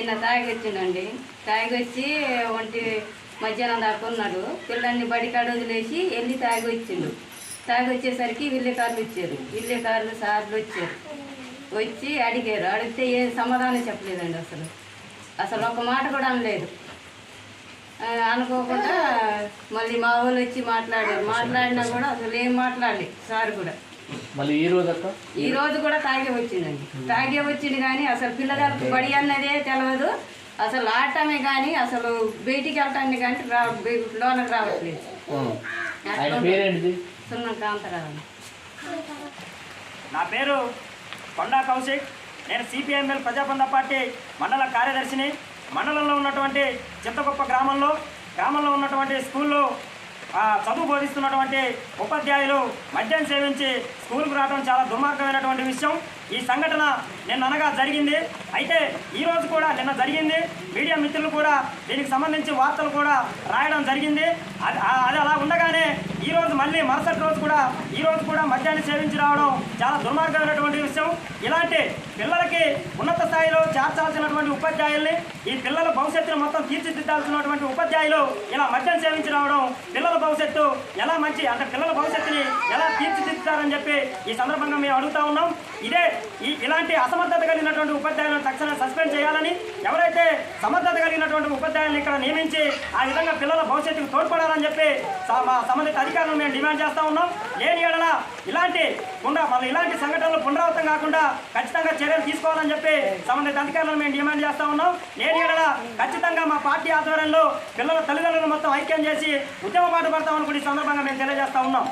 తాగి వచ్చిండండి. తాగి వచ్చి ఒంటి మధ్యాహ్నం దాకా ఉన్నాడు. పిల్లల్ని బడికాడ వదిలేసి వెళ్ళి తాగి వచ్చిండు. తాగి వచ్చేసరికి విల్లేకారులు వచ్చారు విల్లేకారులు సార్లు వచ్చారు. వచ్చి అడిగారు. అడిగితే ఏ సమాధానం చెప్పలేదండి అసలు. అసలు ఒక మాట కూడా అనలేదు. అనుకోకుండా మళ్ళీ మా వాళ్ళు వచ్చి మాట్లాడారు. మాట్లాడినా కూడా అసలు ఏం మాట్లాడలేదు సార్ కూడా. మళ్ళీ ఈ రోజు అక్క ఈ రోజు కూడా తాగే వచ్చిందండి. తాగే వచ్చింది కానీ అసలు పిల్లగారికి బడి అన్నదే తెలియదు అసలు ఆడటమే కానీ అసలు బయటికి వెళ్ళటాన్ని కానీ రా లోనకి రావట్లేదు. ఆయన పేరేంటిది? సున్నం కాంతరావు. నా పేరు కొండా కౌశిక్. నేను సిపిఎంఎల్ ప్రజాబంధ పార్టీ మండల కార్యదర్శిని. మండలంలో ఉన్నటువంటి చింతగొప్ప గ్రామంలో గ్రామంలో ఉన్నటువంటి స్కూల్లో చదువు బోధిస్తున్నటువంటి ఉపాధ్యాయులు మద్యం సేవించి స్కూల్కు రావడం చాలా దుర్మార్గమైనటువంటి విషయం. ఈ సంఘటన నిన్న అనగా జరిగింది. అయితే ఈరోజు కూడా నిన్న జరిగింది. మీడియా మిత్రులు కూడా దీనికి సంబంధించి వార్తలు కూడా రాయడం జరిగింది. అది అది అలా ఉండగానే ఈ రోజు మళ్ళీ మరుసటి రోజు కూడా ఈరోజు కూడా మద్యాన్ని సేవించి రావడం చాలా దుర్మార్గమైన ఇలాంటి పిల్లలకి ఉన్నత స్థాయిలో చేర్చాల్సినటువంటి ఉపాధ్యాయుల్ని ఈ పిల్లల భవిష్యత్తును మొత్తం తీర్చిదిద్దాల్సినటువంటి ఉపాధ్యాయులు ఇలా మద్యం సేవించి రావడం పిల్లల భవిష్యత్తు ఎలా మంచి అంటే పిల్లల భవిష్యత్తుని ఎలా తీర్చిదిద్దుతారని చెప్పి ఈ సందర్భంగా మేము అడుగుతా ఉన్నాం. ఇదే ఈ ఇలాంటి అసమర్థత కలిగినటువంటి ఉపాధ్యాయులను తక్షణం సస్పెండ్ చేయాలని ఎవరైతే సమర్థత కలిగినటువంటి ఉపాధ్యాయులను ఇక్కడ నియమించి ఆ విధంగా పిల్లల భవిష్యత్తుకు తోడ్పడాలని చెప్పి మా సంబంధిత అధికారులను మేము డిమాండ్ చేస్తూ ఉన్నాం. లేని ఎడల ఇలాంటి పునరా మళ్ళీ ఇలాంటి సంఘటనలు పునరావృతం కాకుండా ఖచ్చితంగా చర్యలు తీసుకోవాలని చెప్పి సంబంధిత అధికారులను మేము డిమాండ్ చేస్తూ ఉన్నాం. లేని ఎడల ఖచ్చితంగా మా పార్టీ ఆధ్వర్యంలో పిల్లల తల్లిదండ్రులను మొత్తం ఐక్యం చేసి ఉద్యమ పాటు పడతామని కూడా ఈ సందర్భంగా మేము తెలియజేస్తూ ఉన్నాం.